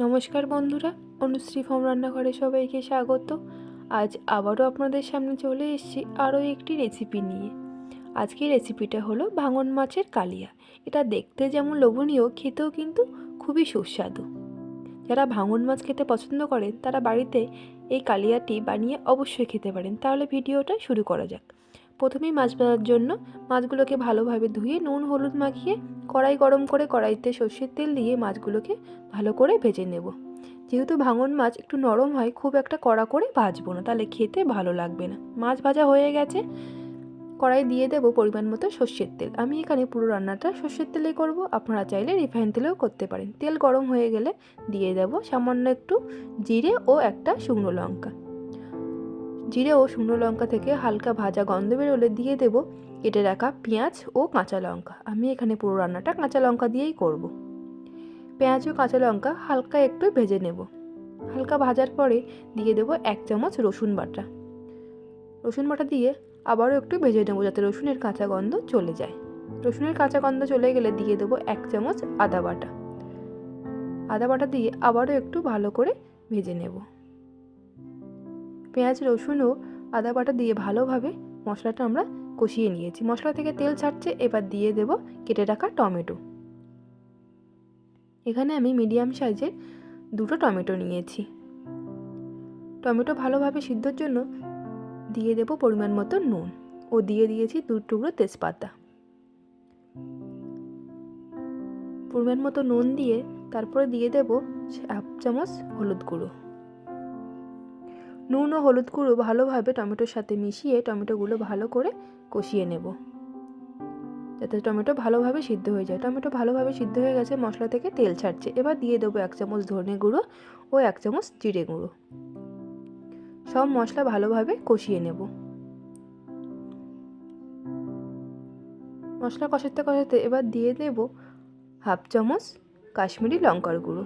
নমস্কার বন্ধুরা, অনুশ্রী ফর্ম রান্নাঘরে সবাইকে স্বাগত। আজ আবারও আপনাদের সামনে চলে এসেছি আরও একটি রেসিপি নিয়ে। আজকের রেসিপিটা হলো ভাঙন মাছের কালিয়া। এটা দেখতে যেমন লোভনীয়, খেতেও কিন্তু খুবই সুস্বাদু। যারা ভাঙন মাছ খেতে পছন্দ করেন, তারা বাড়িতে এই কালিয়াটি বানিয়ে অবশ্যই খেতে পারেন। তাহলে ভিডিওটা শুরু করা যাক। প্রথমেই মাছ ভাজার জন্য মাছগুলোকে ভালোভাবে ধুয়ে নুন, হলুদ মাখিয়ে কড়াই গরম করে কড়াইতে সর্ষের তেল দিয়ে মাছগুলোকে ভালো করে ভেজে নেব। যেহেতু ভাঙন মাছ একটু নরম হয়, খুব একটা কড়া করে ভাজবো না, তাহলে খেতে ভালো লাগবে না। মাছ ভাজা হয়ে গেছে। কড়াই দিয়ে দেবো পরিমাণ মতো সর্ষের তেল। আমি এখানে পুরো রান্নাটা সর্ষের তেলে করব। আপনারা চাইলে রিফাইন তেলেও করতে পারেন। তেল গরম হয়ে গেলে দিয়ে দেবো সামান্য একটু জিরে ও একটা শুকনো লঙ্কা। জিরে ও শুকনো লঙ্কা থেকে হালকা ভাজা গন্ধ বেরোলে দিয়ে দেব কেটে রাখা পেঁয়াজ ও কাঁচা লঙ্কা। আমি এখানে পুরো রান্নাটা কাঁচা লঙ্কা দিয়েই করব। পেঁয়াজ ও কাঁচা লঙ্কা হালকা একটু ভেজে নেব। হালকা ভাজার পরে দিয়ে দেব এক চামচ রসুন বাটা। রসুন বাটা দিয়ে আবারও একটু ভেজে নেব যাতে রসুনের কাঁচা গন্ধ চলে যায়। রসুনের কাঁচা গন্ধ চলে গেলে দিয়ে দেবো এক চামচ আদা বাটা। আদা বাটা দিয়ে আবারও একটু ভালো করে ভেজে নেব। পেঁয়াজ, রসুন ও আদা বাটা দিয়ে ভালোভাবে মশলাটা আমরা কষিয়ে নিয়েছি। মশলা থেকে তেল ছাড়ছে, এবার দিয়ে দেব কেটে রাখা টমেটো। এখানে আমি মিডিয়াম সাইজের দুটো টমেটো নিয়েছি। টমেটো ভালোভাবে সিদ্ধর জন্য দিয়ে দেব পরিমাণ মতো নুন ও দিয়ে দিয়েছি দু টুকরো তেজপাতা। পরিমাণ মতো নুন দিয়ে তারপরে দিয়ে দেব হাফ চামচ হলুদ গুঁড়ো। নুন ও হলুদ গুঁড়ো ভালোভাবে টমেটোর সাথে মিশিয়ে টমেটোগুলো ভালো করে কষিয়ে নেব। যাতে টমেটো ভালোভাবে সিদ্ধ হয়ে যায়। টমেটো ভালোভাবে সিদ্ধ হয়ে গেছে, মশলা থেকে তেল ছাড়ছে। এবার দিয়ে দেবো এক চামচ ধনে গুঁড়ো ও এক চামচ জিরে গুঁড়ো। সব মশলা ভালোভাবে কষিয়ে নেব। মশলা কষাতে কষাতে এবার দিয়ে দেব হাফ চামচ কাশ্মীরি লঙ্কার গুঁড়ো।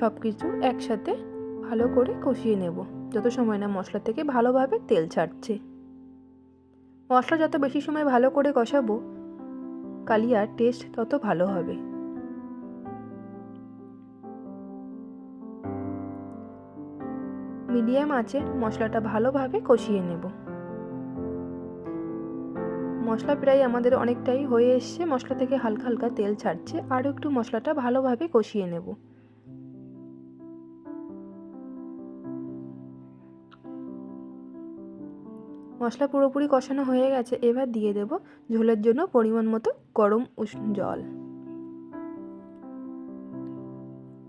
সব কিছু একসাথে ভালো করে কষিয়ে নেব। যত সময় না মশলা থেকে ভালোভাবে তেল ছাড়ছে। মশলা যত বেশি সময় ভালো করে কষাবো, কালিয়ার টেস্ট তত ভালো হবে। মিডিয়াম আঁচে মশলাটা ভালোভাবে কষিয়ে নেব। মশলা প্রায় আমাদের অনেকটাই হয়ে এসছে। মশলা থেকে হালকা হালকা তেল ছাড়ছে। আরও একটু মশলাটা ভালোভাবে কষিয়ে নেব। মশলা পুরোপুরি কষানো হয়ে গেছে, এবার দিয়ে দেব ঝোলের জন্য পরিমাণ মতো গরম উষ্ণ জল।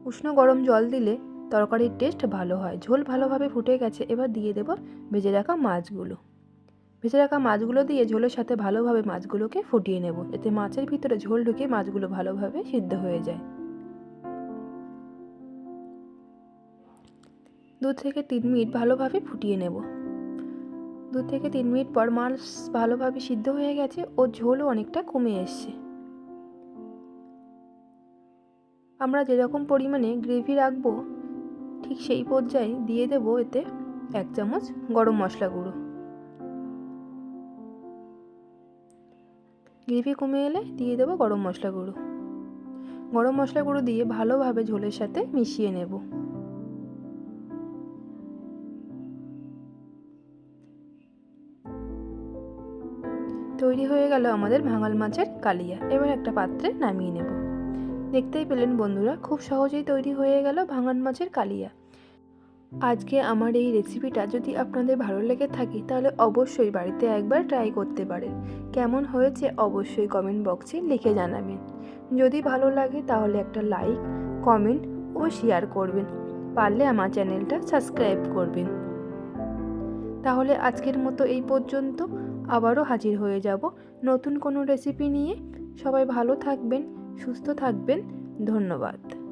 উষ্ণ গরম জল দিলে তরকারির টেস্ট ভালো হয়। ঝোল ভালোভাবে ফুটে গেছে, এবার দিয়ে দেব ভেজে রাখা মাছগুলো। ভেজে রাখা মাছগুলো দিয়ে ঝোলের সাথে ভালোভাবে মাছগুলোকে ফুটিয়ে নেব। এতে মাছের ভিতরে ঝোল ঢুকে মাছগুলো ভালোভাবে সিদ্ধ হয়ে যায়। দু থেকে তিন মিনিট ভালোভাবে ফুটিয়ে নেব। দু থেকে তিন মিনিট পর মাছ ভালোভাবে সিদ্ধ হয়ে গেছে ও ঝোলও অনেকটা কমে এসছে। আমরা যেরকম পরিমাণে গ্রেভি রাখব, ঠিক সেই পর্যায়ে দিয়ে দেবো এতে এক চামচ গরম মশলা গুঁড়ো। গ্রেভি কমে এলে দিয়ে দেবো গরম মশলা গুঁড়ো। গরম মশলা গুঁড়ো দিয়ে ভালোভাবে ঝোলের সাথে মিশিয়ে নেব। তৈরি হয়ে গেল আমাদের ভাঙাল মাছের কালিয়া। এবার একটা পাত্রে নামিয়ে নেব। দেখতেই পেলেন বন্ধুরা, খুব সহজেই তৈরি হয়ে গেল ভাঙান মাছের কালিয়া। আজকে আমার এই রেসিপিটা যদি আপনাদের ভালো লেগে থাকে, তাহলে অবশ্যই বাড়িতে একবার ট্রাই করতে পারেন। কেমন হয়েছে অবশ্যই কমেন্ট বক্সে লিখে জানাবেন। যদি ভালো লাগে তাহলে একটা লাইক, কমেন্ট ও শেয়ার করবেন। পারলে আমার চ্যানেলটা সাবস্ক্রাইব করবেন। তাহলে আজকের মতো এই পর্যন্ত। আবারও হাজির হয়ে যাব নতুন কোনো রেসিপি নিয়ে। সবাই ভালো থাকবেন, সুস্থ থাকবেন। ধন্যবাদ।